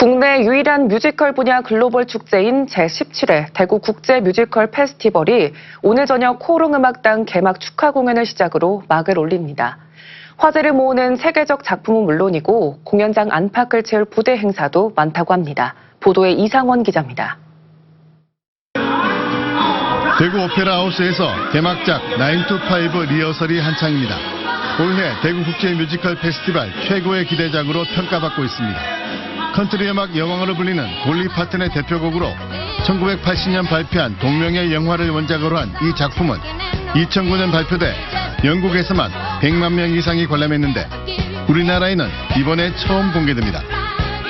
국내 유일한 뮤지컬 분야 글로벌 축제인 제17회 대구 국제 뮤지컬 페스티벌이 오늘 저녁 호롱음악당 개막 축하 공연을 시작으로 막을 올립니다. 화제를 모으는 세계적 작품은 물론이고 공연장 안팎을 채울 부대 행사도 많다고 합니다. 보도에 이상원 기자입니다. 대구 오페라 하우스에서 개막작 9to5 리허설이 한창입니다. 올해 대구 국제 뮤지컬 페스티벌 최고의 기대작으로 평가받고 있습니다. 컨트리 음악 여왕으로 불리는 돌리 파튼의 대표곡으로 1980년 발표한 동명의 영화를 원작으로 한 이 작품은 2009년 발표돼 영국에서만 100만 명 이상이 관람했는데 우리나라에는 이번에 처음 공개됩니다.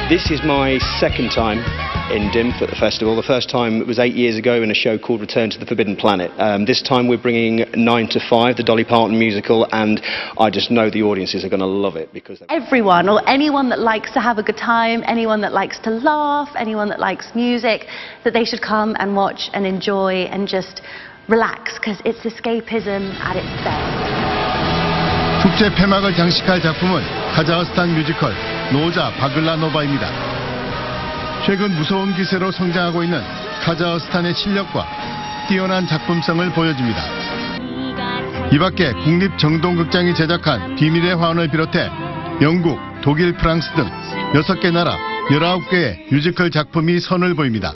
This is my second time in DIM for the festival. The first time was eight years ago in a show called Return to the Forbidden Planet. Um, this time we're bringing 9 to 5, the Dolly Parton musical, and I just know the audiences are going to love it because. everyone or anyone that likes to have a good time, anyone that likes to laugh, anyone that likes music, that they should come and watch and enjoy and just relax because it's escapism at its best. 축제 폐막을 장식할 작품은 카자흐스탄 뮤지컬 노자 바글라노바입니다. 최근 무서운 기세로 성장하고 있는 카자흐스탄의 실력과 뛰어난 작품성을 보여줍니다. 이 밖에 국립정동극장이 제작한 비밀의 화원을 비롯해 영국, 독일, 프랑스 등 6개 나라 19개의 뮤지컬 작품이 선을 보입니다.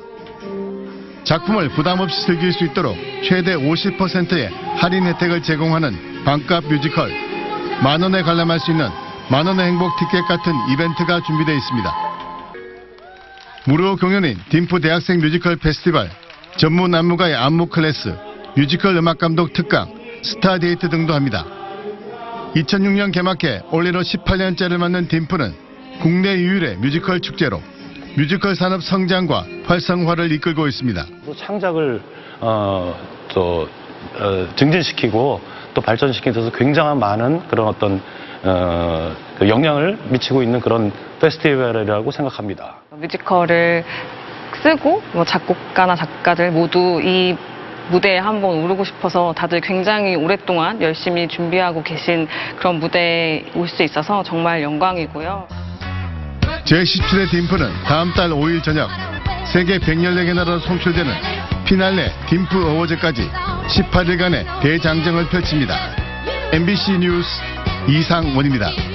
작품을 부담 없이 즐길 수 있도록 최대 50%의 할인 혜택을 제공하는 반값 뮤지컬 만 원에 관람할 수 있는 만 원의 행복 티켓 같은 이벤트가 준비되어 있습니다. 무료 공연인 딤프 대학생 뮤지컬 페스티벌, 전문 안무가의 안무 클래스, 뮤지컬 음악 감독 특강, 스타 데이트 등도 합니다. 2006년 개막해 올해로 18년째를 맞는 딤프는 국내 유일의 뮤지컬 축제로 뮤지컬 산업 성장과 활성화를 이끌고 있습니다. 또 창작을 어, 또 어, 증진시키고 또 발전시키는 데서 굉장한 많은 그런 어떤 어, 그 영향을 미치고 있는 그런 페스티벌이라고 생각합니다. 뮤지컬을 쓰고 뭐 작곡가나 작가들 모두 이 무대에 한번 오르고 싶어서 다들 굉장히 오랫동안 열심히 준비하고 계신 그런 무대에 올 수 있어서 정말 영광이고요. 제17회 딤프는 다음 달 5일 저녁 세계 114개 나라로 송출되는 피날레 딤프 어워즈까지 18일간의 대장정을 펼칩니다. MBC 뉴스 이상원입니다.